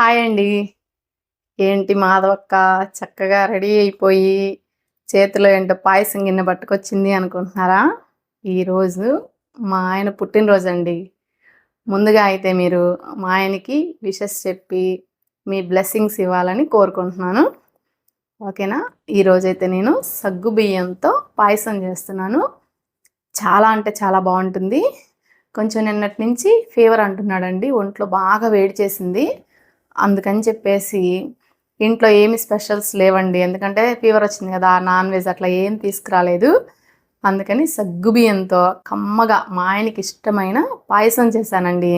Hi అండి. ఏంటి మాధవక్క? చక్కగా రెడీ అయిపోయి చేతిలో ఏంటో పాయసం గిన్నె పట్టుకొచ్చింది అనుకుంటున్నారా? ఈరోజు మా ఆయన పుట్టినరోజు అండి. ముందుగా అయితే మీరు మా ఆయనకి విషెస్ చెప్పి మీ బ్లెస్సింగ్స్ ఇవ్వాలని కోరుకుంటున్నాను. ఓకేనా? ఈరోజైతే నేను సగ్గు బియ్యంతో పాయసం చేస్తున్నాను. చాలా అంటే చాలా బాగుంటుంది. కొంచెం నిన్నటి నుంచి ఫీవర్ అంటున్నాడండి. ఒంట్లో బాగా వేడి చేసింది. అందుకని చెప్పేసి ఇంట్లో ఏమి స్పెషల్స్ లేవండి. ఎందుకంటే ఫీవర్ వచ్చింది కదా నాన్ వెజ్ అట్లా ఏం తీసుకురాలేదు. అందుకని సగ్గుబియ్యంతో కమ్మగా మా ఆయనకి ఇష్టమైన పాయసం చేశానండి.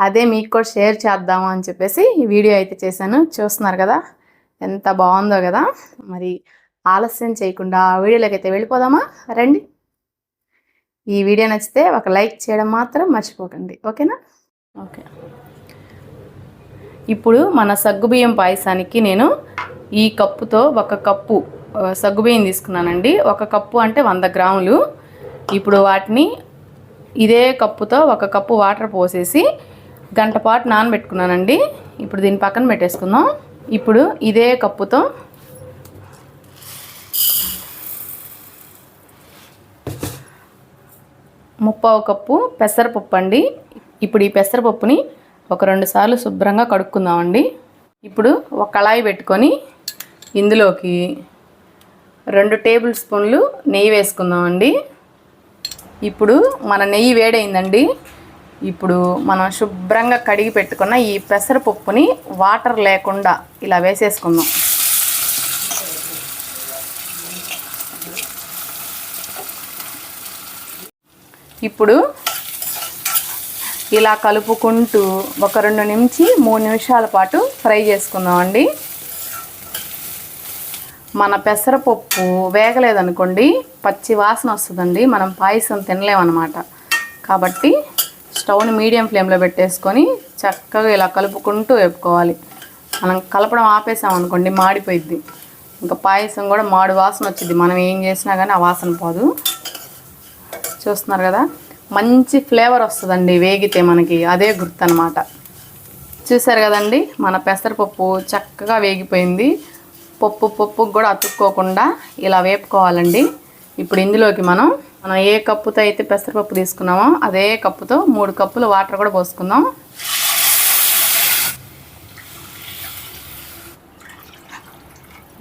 అదే మీకు కూడా షేర్ చేద్దాము అని చెప్పేసి ఈ వీడియో అయితే చేశాను. చూస్తున్నారు కదా ఎంత బాగుందో కదా. మరి ఆలస్యం చేయకుండా ఆ వీడియోలోకి అయితే వెళ్ళిపోదామా? రండి. ఈ వీడియో నచ్చితే ఒక లైక్ చేయడం మాత్రం మర్చిపోకండి. ఓకేనా? ఓకే. ఇప్పుడు మన సగ్గుబియ్యం పాయసానికి నేను ఈ కప్పుతో ఒక కప్పు సగ్గుబియ్యం తీసుకున్నానండి. ఒక కప్పు అంటే వంద గ్రాములు. ఇప్పుడు వాటిని ఇదే కప్పుతో ఒక కప్పు వాటర్ పోసేసి గంట పాటు నానబెట్టుకున్నానండి. ఇప్పుడు దీన్ని పక్కన పెట్టేసుకుందాం. ఇప్పుడు ఇదే కప్పుతో ముప్పావు కప్పు పెసరపప్పు అండి. ఇప్పుడు ఈ పెసరపప్పుని ఒక రెండు సార్లు శుభ్రంగా కడుక్కుందామండి. ఇప్పుడు ఒక కళాయి పెట్టుకొని ఇందులోకి రెండు టేబుల్ స్పూన్లు నెయ్యి వేసుకుందామండి. ఇప్పుడు మన నెయ్యి వేడైందండి. ఇప్పుడు మనం శుభ్రంగా కడిగి పెట్టుకున్న ఈ పెసరపప్పుని వాటర్ లేకుండా ఇలా వేసేసుకుందాం. ఇప్పుడు ఇలా కలుపుకుంటూ ఒక రెండు నుంచి మూడు నిమిషాల పాటు ఫ్రై చేసుకుందామండి. మన పెసరపప్పు వేగలేదనుకోండి పచ్చి వాసన వస్తుందండి మనం పాయసం తినలేమన్నమాట. కాబట్టి స్టవ్ని మీడియం ఫ్లేమ్లో పెట్టేసుకొని చక్కగా ఇలా కలుపుకుంటూ వేపుకోవాలి. మనం కలపడం ఆపేసామనుకోండి మాడిపోయిద్ది. ఇంకా పాయసం కూడా మాడు వాసన వచ్చింది మనం ఏం చేసినా కానీ ఆ వాసన పోదు. చూస్తున్నారు కదా? మంచి ఫ్లేవర్ వస్తుందండి వేగితే మనకి. అదే గుర్తు అనమాట చూసారు కదండి మన పెసరపప్పు చక్కగా వేగిపోయింది. పప్పు పప్పు కూడా అతుక్కోకుండా ఇలా వేపుకోవాలండి. ఇప్పుడు ఇందులోకి మనం మనం ఏ కప్పుతో అయితే పెసరపప్పు తీసుకున్నామో అదే కప్పుతో మూడు కప్పులు వాటర్ కూడా పోసుకుందాం.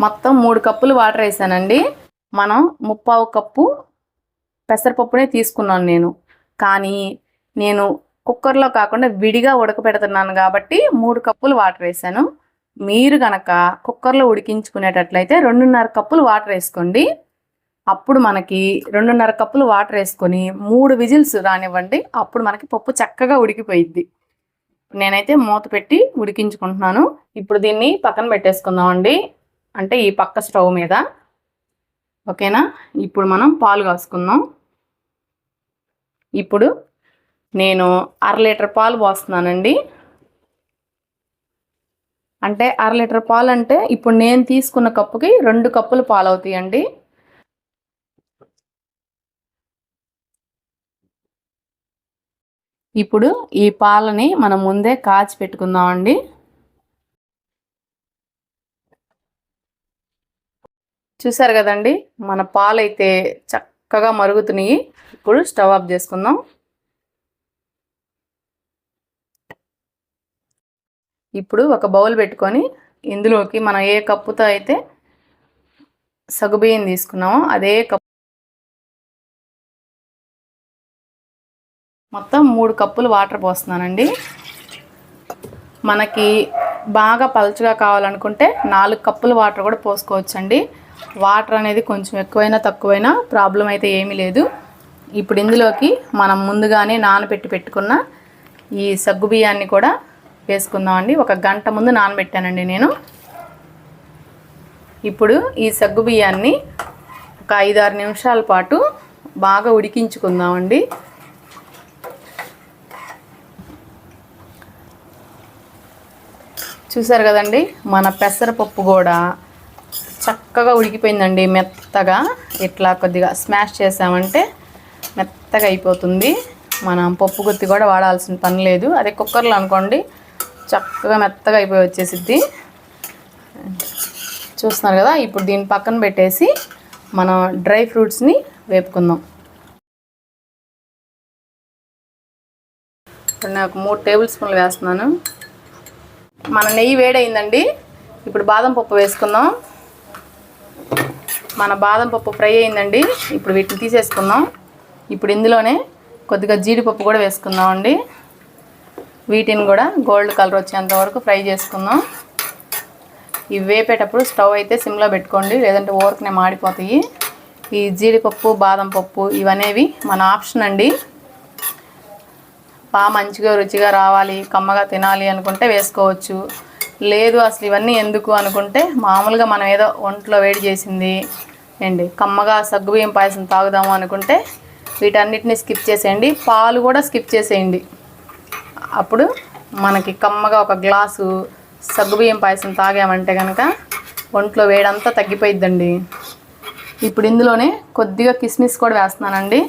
మొత్తం మూడు కప్పులు వాటర్ వేసానండి. మనం ముప్పావు కప్పు పెసరపప్పునే తీసుకున్నాను నేను. కానీ నేను కుక్కర్లో కాకుండా విడిగా ఉడకపెడుతున్నాను కాబట్టి మూడు కప్పులు వాటర్ వేసాను. మీరు గనక కుక్కర్లో ఉడికించుకునేటట్లయితే రెండున్నర కప్పులు వాటర్ వేసుకోండి. అప్పుడు మనకి రెండున్నర కప్పులు వాటర్ వేసుకొని మూడు విజిల్స్ రానివ్వండి. అప్పుడు మనకి పప్పు చక్కగా ఉడికిపోయిద్ది. నేనైతే మూత పెట్టి ఉడికించుకుంటున్నాను. ఇప్పుడు దీన్ని పక్కన పెట్టేసుకుందామండి. అంటే ఈ పక్క స్టవ్ మీద. ఓకేనా? ఇప్పుడు మనం పాలు కాసుకుందాం. ఇప్పుడు నేను అర లీటర్ పాలు పోస్తున్నానండి. అంటే అర లీటర్ పాలు అంటే ఇప్పుడు నేను తీసుకున్న కప్పుకి రెండు కప్పులు పాలు అవుతాయండి ఇప్పుడు ఈ పాలని మనం ముందే కాచి పెట్టుకుందామండి. చూసారు కదండి మన పాలైతే చక్క చక్కగా మరుగుతున్నాయి. ఇప్పుడు స్టవ్ ఆఫ్ చేసుకుందాం. ఇప్పుడు ఒక బౌల్ పెట్టుకొని ఇందులోకి మనం ఏ కప్పుతో అయితే సగుబియ్యం తీసుకున్నామో అదే కప్పు మొత్తం మూడు కప్పులు వాటర్ పోస్తున్నానండి. మనకి బాగా పలుచగా కావాలనుకుంటే నాలుగు కప్పులు వాటర్ కూడా పోసుకోవచ్చండి. వాటర్ అనేది కొంచెం ఎక్కువైనా తక్కువైనా ప్రాబ్లం అయితే ఏమీ లేదు. ఇప్పుడు ఇందులోకి మనం ముందుగానే నానబెట్టి పెట్టుకున్న ఈ సగ్గు బియ్యాన్ని కూడా వేసుకుందామండి ఒక గంట ముందు నానబెట్టానండి నేను. ఇప్పుడు ఈ సగ్గు బియ్యాన్ని ఒక ఐదారు నిమిషాల పాటు బాగా ఉడికించుకుందామండి చూసారు కదండి మన పెసరపప్పు కూడా చక్కగా ఉడికిపోయిందండి మెత్తగా. ఇట్లా కొద్దిగా స్మాష్ చేసామంటే మెత్తగా అయిపోతుంది. మనం పప్పు గుత్తి కూడా వాడాల్సిన పని లేదు. అదే కుక్కర్లో అనుకోండి చక్కగా మెత్తగా అయిపోయి వచ్చేసిద్ది. చూస్తున్నారు కదా ఇప్పుడు దీన్ని పక్కన పెట్టేసి మనం డ్రై ఫ్రూట్స్ని వేపుకుందాం. ఇప్పుడు నేను ఒక మూడు టేబుల్ స్పూన్లు వేస్తున్నాను. మన నెయ్యి వేడైందండి ఇప్పుడు బాదం పప్పు వేసుకుందాం. మన బాదం పప్పు ఫ్రై అయిందండి. ఇప్పుడు వీటిని తీసేసుకుందాం. ఇప్పుడు ఇందులోనే కొద్దిగా జీడిపప్పు కూడా వేసుకుందాం అండి. వీటిని కూడా గోల్డ్ కలర్ వచ్చేంత వరకు ఫ్రై చేసుకుందాం. ఇవి వేపేటప్పుడు స్టవ్ అయితే సిమ్లో పెట్టుకోండి లేదంటే ఓరకనే మాడిపోతాయి. ఈ జీడిపప్పు బాదం పప్పు ఇవనేవి మన ఆప్షన్ అండి. బాగా మంచిగా రుచిగా రావాలి కమ్మగా తినాలి అనుకుంటే వేసుకోవచ్చు. లేదు అసలు ఇవన్నీ ఎందుకు అనుకుంటే మామూలుగా మనం ఏదో ఒంట్లో వేడి చేసింది ఏండి కమ్మగా సగ్గుబియ్యం పాయసం తాగుదాము అనుకుంటే వీటన్నిటిని స్కిప్ చేసేయండి. పాలు కూడా స్కిప్ చేసేయండి. అప్పుడు మనకి కమ్మగా ఒక గ్లాసు సగ్గుబియ్యం పాయసం తాగామంటే కనుక ఒంట్లో వేడంతా తగ్గిపోయిద్దండి. ఇప్పుడు ఇందులోనే కొద్దిగా కిస్మిస్ కూడా వేస్తున్నానండి.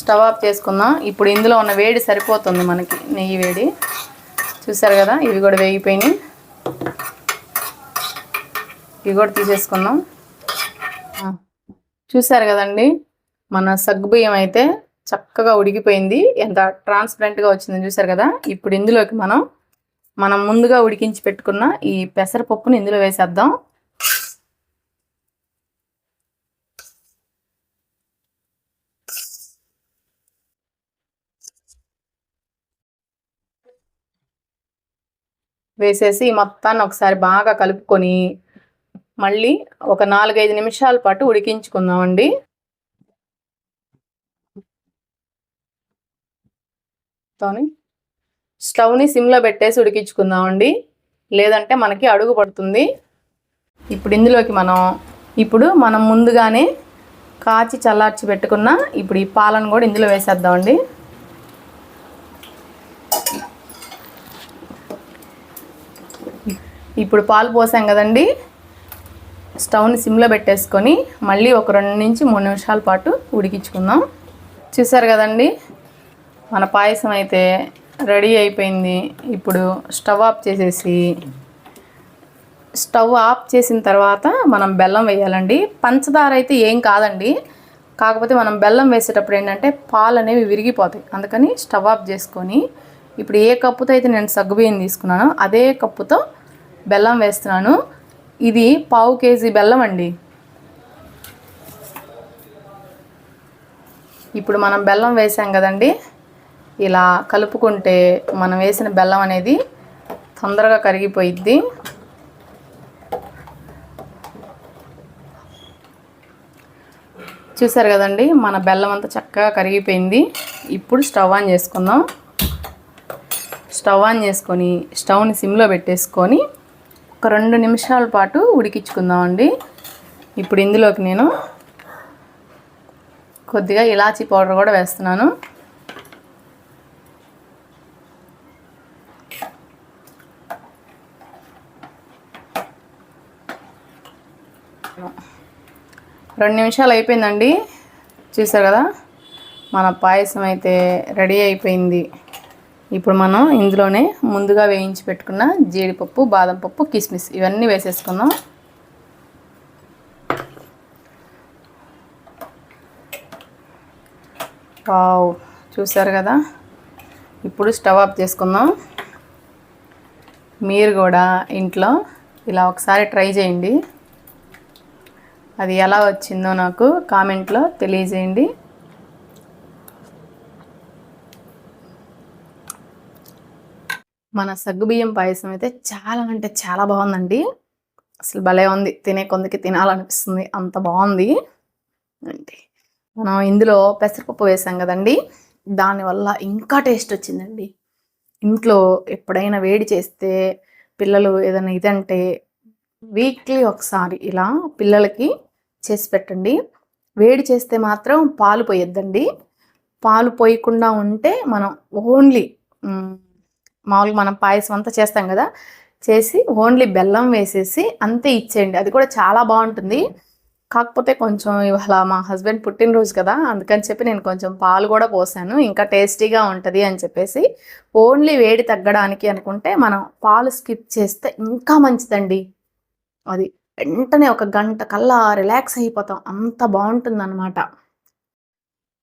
స్టవ్ ఆఫ్ చేసుకుందాం. ఇప్పుడు ఇందులో ఉన్న వేడి సరిపోతుంది మనకి నెయ్యి వేడి. చూసారు కదా ఇవి కూడా వేగిపోయినాయి. ఇవి కూడా తీసేసుకుందాం. చూసారు కదండి మన సగ్గుబియ్యం అయితే చక్కగా ఉడికిపోయింది. ఎంత ట్రాన్స్పరెంట్గా వచ్చిందని చూసారు కదా? ఇప్పుడు ఇందులోకి మనం మనం ముందుగా ఉడికించి పెట్టుకున్న ఈ పెసరపప్పుని ఇందులో వేసేద్దాం. వేసేసి మొత్తాన్ని ఒకసారి బాగా కలుపుకొని మళ్ళీ ఒక నాలుగైదు నిమిషాల పాటు ఉడికించుకుందామండి. స్టవ్ని సిమ్లో పెట్టేసి ఉడికించుకుందామండి. లేదంటే మనకి అడుగు పడుతుంది. ఇప్పుడు ఇందులోకి మనం ఇప్పుడు మనం ముందుగానే కాచి చల్లార్చి పెట్టుకున్న ఇప్పుడు ఈ పాలను కూడా ఇందులో వేసేద్దామండి. ఇప్పుడు పాలు పోసాం కదండి. స్టవ్ని సిమ్లో పెట్టేసుకొని మళ్ళీ ఒక రెండు నుంచి మూడు నిమిషాల పాటు ఉడికించుకుందాం. చూసారు కదండి? మన పాయసం అయితే రెడీ అయిపోయింది. ఇప్పుడు స్టవ్ ఆఫ్ చేసేసి స్టవ్ ఆఫ్ చేసిన తర్వాత మనం బెల్లం వేయాలండి. పంచదార అయితే ఏం కాదండి. కాకపోతే మనం బెల్లం వేసేటప్పుడు ఏంటంటే పాలు అనేవి విరిగిపోతాయి. అందుకని స్టవ్ ఆఫ్ చేసుకొని ఇప్పుడు ఏ కప్పుతో అయితే నేను సగ్గుబియ్యం తీసుకున్నానో అదే కప్పుతో బెల్లం వేస్తున్నాను. ఇది పావు కేజీ బెల్లం అండి. ఇప్పుడు మనం బెల్లం వేసాం కదండి. ఇలా కలుపుకుంటే మనం వేసిన బెల్లం అనేది తొందరగా కరిగిపోయిద్ది. చూసారు కదండి మన బెల్లం అంతా చక్కగా కరిగిపోయింది. ఇప్పుడు స్టవ్ ఆన్ చేసుకుందాం. స్టవ్ ఆన్ చేసుకొని స్టవ్ని సిమ్లో పెట్టేసుకొని ఒక రెండు నిమిషాల పాటు ఉడికించుకుందామండి. ఇప్పుడు ఇందులోకి నేను కొద్దిగా ఇలాచీ పౌడర్ కూడా వేస్తున్నాను. రెండు నిమిషాలు అయిపోయిందండి. చూసారు కదా? మన పాయసం అయితే రెడీ అయిపోయింది. ఇప్పుడు మనం ఇందులోనే ముందుగా వేయించి పెట్టుకున్న జీడిపప్పు బాదం పప్పు కిస్మిస్ ఇవన్నీ వేసేసుకుందాం. వావ్ చూసారు కదా? ఇప్పుడు స్టవ్ ఆఫ్ చేసుకుందాం. మీరు కూడా ఇంట్లో ఇలా ఒకసారి ట్రై చేయండి. అది ఎలా వచ్చిందో నాకు కామెంట్లో తెలియజేయండి. మన సగ్గుబియ్యం పాయసం అయితే చాలా అంటే చాలా బాగుందండి. అసలు భలే ఉంది. తినే కొందకి తినాలనిపిస్తుంది. అంత బాగుంది. అంటే మనం ఇందులో పెసరపప్పు వేసాం కదండి. దానివల్ల ఇంకా టేస్ట్ వచ్చిందండి. ఇంట్లో ఎప్పుడైనా వేడి చేస్తే పిల్లలు ఏదైనా ఇదంటే వీక్లీ ఒకసారి ఇలా పిల్లలకి చేసి పెట్టండి. వేడి చేస్తే మాత్రం పాలు పోయొద్దండి. పాలు పోయకుండా ఉంటే మనం ఓన్లీ మామూలుగా మనం పాయసం అంతా చేస్తాం కదా చేసి ఓన్లీ బెల్లం వేసేసి అంతే ఇచ్చేయండి. అది కూడా చాలా బాగుంటుంది. కాకపోతే కొంచెం ఇవాళ మా హస్బెండ్ పుట్టినరోజు కదా అందుకని చెప్పి నేను కొంచెం పాలు కూడా పోసాను. ఇంకా టేస్టీగా ఉంటుంది అని చెప్పేసి ఓన్లీ వేడి తగ్గడానికి అనుకుంటే మనం పాలు స్కిప్ చేస్తే ఇంకా మంచిదండి. అది వెంటనే ఒక గంట కల్లా రిలాక్స్ అయిపోతాం. అంత బాగుంటుందన్నమాట.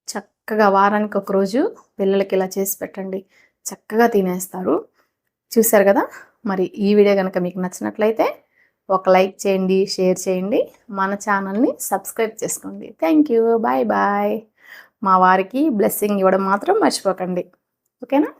చక్కగా వారానికి ఒక రోజు పిల్లలకి ఇలా చేసి పెట్టండి. చక్కగా తినేస్తారు. చూశారు కదా? మరి ఈ వీడియో కనుక మీకు నచ్చినట్లయితే ఒక లైక్ చేయండి షేర్ చేయండి. మన ఛానల్ని సబ్స్క్రైబ్ చేసుకోండి. థ్యాంక్ యూ బాయ్ బాయ్ మా వారికి బ్లెస్సింగ్ ఇవ్వడం మాత్రం మర్చిపోకండి. ఓకేనా?